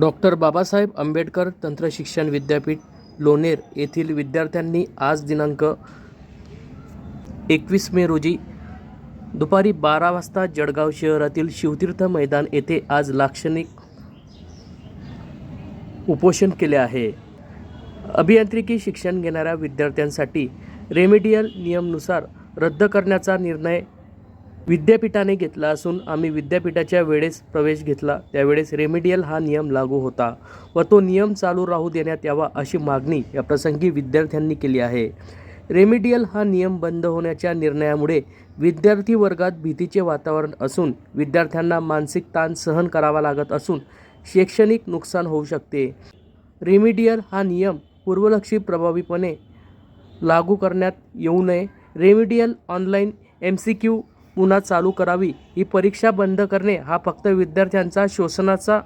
Doctor Babasaheb Ambedkar तंत्रशिक्षण विद्यापीठ लोणेर येथील विद्यार्थ्यांनी आज दिनांक एकवीस मे रोजी दुपारी बारा वाजता जळगाव शहरातील शिवतीर्थ मैदान येथे आज लाक्षणिक उपोषण केले आहे. अभियांत्रिकी शिक्षण घेणाऱ्या विद्यार्थ्यांसाठी रेमेडियल नियमनुसार रद्द करण्याचा निर्णय विद्यापीठाने घेतला असून आम्ही विद्यापीठाच्या वेळेस प्रवेश घेतला. त्यावेळेस रेमेडियल हा नियम लागू होता व तो नियम चालू राहू देण्यात यावा अशी मागणी या प्रसंगी विद्यार्थ्यांनी केली आहे. रेमेडियल हा नियम बंद होण्याच्या निर्णयामुळे विद्यार्थी वर्गात भीतीचे वातावरण असून विद्यार्थ्यांना मानसिक ताण सहन करावा लागत असून शैक्षणिक नुकसान होऊ शकते. रेमिडियल हा नियम पूर्वलक्षी प्रभावीपणे लागू करण्यात येऊ नये. Remedial online M C Q पुन्हा चालू करावी. ही परीक्षा बंद करणे हा फक्त विद्यार्थ्यांचा शोषणाचा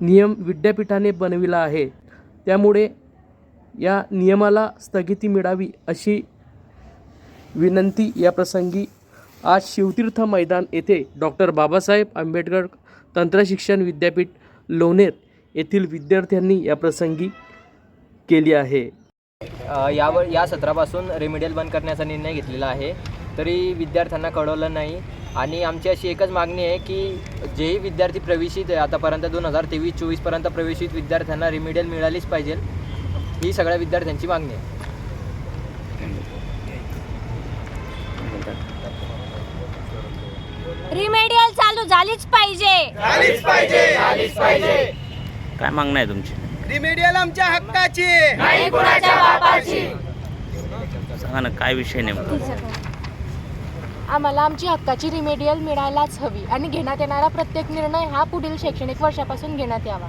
नियम विद्यापीठाने बनविला आहे. त्यामुळे या नियमाला स्थगिती मिळावी अशी विनंती या प्रसंगी आज शिवतीर्थ मैदान येथे डॉक्टर बाबासाहेब आंबेडकर तंत्रशिक्षण विद्यापीठ लोणेर येथील विद्यार्थ्यांनी या प्रसंगी केली आहे. यावर या सत्रापासून रेमिडियल बंद करण्याचा निर्णय घेतलेला आहे. तरी विद्यार्थ्यांना कळवलं नाही. आणि आमची अशी एकच मागणी आहे की जेही विद्यार्थी प्रवेशित आहे आतापर्यंत दोन हजार तेवीस चोवीसपर्यंत प्रवेशित विद्यार्थ्यांना रेमिडियल मिळालीच पाहिजे. ही सगळ्या विद्यार्थ्यांची मागणी आहे. रिमेडियल चालू झालीच पाहिजे. काय मागणं आहे तुमची? रिमेडियल आमच्या हक्काची नाही कुणाच्या बापाची. सांगा ना काय विषय नेमका? आम्हाला आमची हक्काची रिमेडियल मिळायलाच हवी आणि घेण्यात येणारा प्रत्येक निर्णय हा पुढील शैक्षणिक वर्षापासून घेण्यात यावा.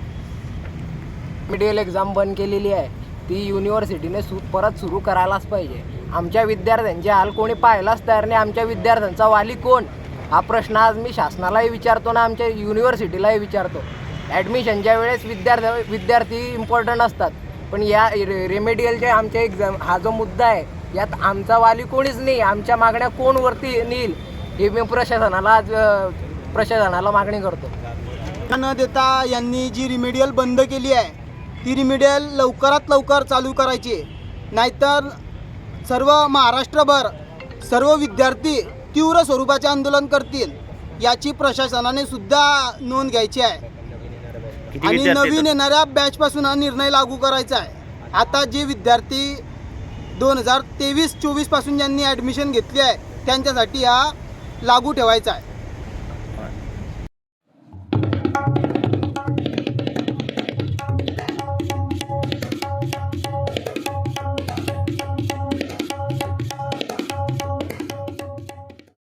रिमेडियल एक्झाम बंद केलेली आहे. ती युनिव्हर्सिटीने सु परत सुरू करायलाच पाहिजे. आमच्या विद्यार्थ्यांचे हाल कोणी पाहायलाच तयार नाही. आमच्या विद्यार्थ्यांचा वाली कोण? हा प्रश्न आज मी शासनालाही विचारतो ना आमच्या युनिव्हर्सिटीलाही विचारतो. ॲडमिशनच्या वेळेस विद्यार्थी विद्यार्थी इम्पॉर्टंट असतात. पण या रे रेमेडियलच्या आमच्या एक्झाम हा जो मुद्दा आहे यात आमचा वाली कोणीच नाही आमच्या मागण्या कोण वरती नेईल हे मी प्रशासनाला प्रशासनाला मागणी करतो न देता यांनी जी रिमेडियल बंद केली आहे ती रिमेडियल लवकरात लवकर चालू करायची आहे. नाहीतर सर्व महाराष्ट्रभर सर्व विद्यार्थी तीव्र स्वरूपाचे आंदोलन करतील याची प्रशासनाने सुद्धा नोंद घ्यायची आहे आणि नवीन? येणाऱ्या बॅचपासून हा निर्णय लागू करायचा आहे आता जे विद्यार्थी दोन हजार तेवीस चोवीसपासून ज्यांनी ॲडमिशन घेतली आहे त्यांच्यासाठी हा लागू ठेवायचा आहे.